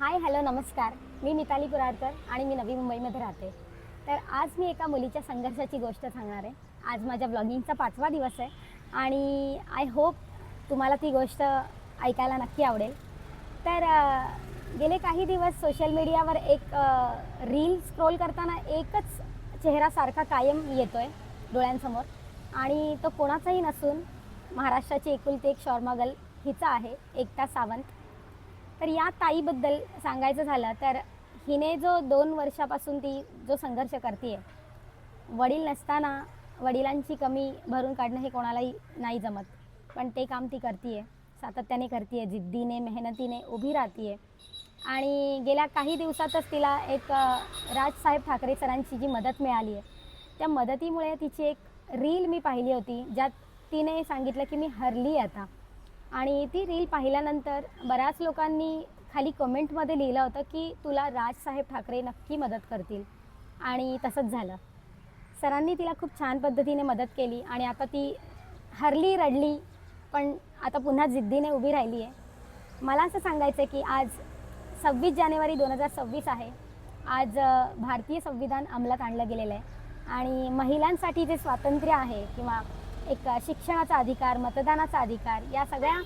Hi hello नमस्कार. मी मिताली पुराडकर आणि मी नवी मुंबईमध्ये राहते. तर आज मी एका मुलीच्या संघर्षाची गोष्ट सांगणार आहे. आज माझ्या ब्लॉगिंगचा पाचवा दिवस आहे आणि आय होप तुम्हाला ती गोष्ट ऐकायला नक्की आवडेल. तर गेले काही दिवस सोशल मीडियावर एक रील स्क्रोल करताना एकच चेहरा सारखा कायम येतो आहे डोळ्यांसमोर. आणि तो कोणाचाही नसून महाराष्ट्राची एकुलती एक शॉर्मागल हिचा आहे एकता सावंत. तर या ताईबद्दल सांगायचं झालं तर हिने जो दोन वर्षापासून ती जो संघर्ष करते वडील नसताना वडिलांची कमी भरून काढणं हे कोणालाही नाही जमत. पण ते काम ती करते सातत्याने करते जिद्दीने मेहनतीने उभी राहते आणि गेल्या काही दिवसातच तिला एक राजसाहेब ठाकरे सरांची जी मदत मिळाली आहे त्या मदतीमुळे तिची एक रील मी पाहिली होती ज्यात तिने सांगितलं की मी हरली आहे आता. आणि ती रील पाहिल्यानंतर बऱ्याच लोकांनी खाली कमेंटमध्ये लिहिलं होतं की तुला राजसाहेब ठाकरे नक्की मदत करतील. आणि तसंच झालं. सरांनी तिला खूप छान पद्धतीने मदत केली आणि आता ती हरली रडली पण आता पुन्हा जिद्दीने उभी राहिली आहे. मला असं सांगायचं आहे की आज सव्वीस जानेवारी दोन हजार सव्वीस आहे. आज भारतीय संविधान अंमलात आणलं गेलेलं आहे. आणि महिलांसाठी जे स्वातंत्र्य आहे किंवा एक शिक्षणाचा अधिकार मतदानाचा अधिकार या सगळ्या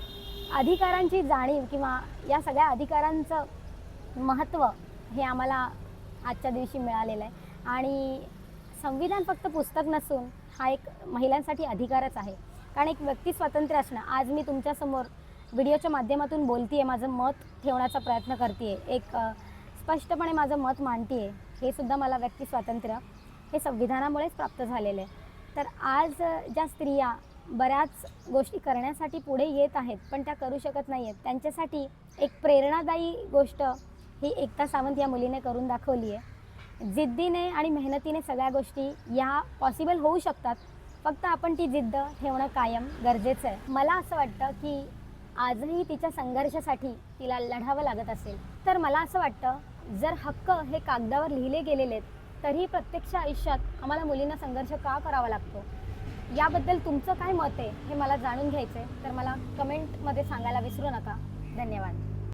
अधिकारांची जाणीव किंवा या सगळ्या अधिकारांचं महत्त्व हे आम्हाला आजच्या दिवशी मिळालेलं आहे. आणि संविधान फक्त पुस्तक नसून हा एक महिलांसाठी अधिकारच आहे. कारण एक व्यक्ती स्वातंत्र्य असणं आज मी तुमच्यासमोर व्हिडिओच्या माध्यमातून बोलते आहे माझं मत ठेवण्याचा प्रयत्न करते आहे एक स्पष्टपणे माझं मत मांडते आहे हे सुद्धा मला व्यक्ती स्वातंत्र्य हे संविधानामुळेच प्राप्त झालेलं आहे. तर आज ज्या स्त्रिया बऱ्याच गोष्टी करण्यासाठी पुढे येत आहेत पण त्या करू शकत नाही आहेत त्यांच्यासाठी एक प्रेरणादायी गोष्ट ही एकता सावंत या मुलीने करून दाखवली आहे. जिद्दीने आणि मेहनतीने सगळ्या गोष्टी या पॉसिबल होऊ शकतात. फक्त आपण ती जिद्द ठेवणं कायम गरजेचं आहे. मला असं वाटतं की आजही तिच्या संघर्षासाठी तिला लढावं लागत असेल. तर मला असं वाटतं जर हक्क हे कागदावर लिहिले गेलेले आहेत तरीही प्रत्यक्ष आयुष्यात आम्हाला मुलींना संघर्ष का करावा लागतो? याबद्दल तुमचं काय मत आहे? हे मला जाणून घ्यायचं आहे तर मला कमेंटमध्ये सांगायला विसरू नका. धन्यवाद.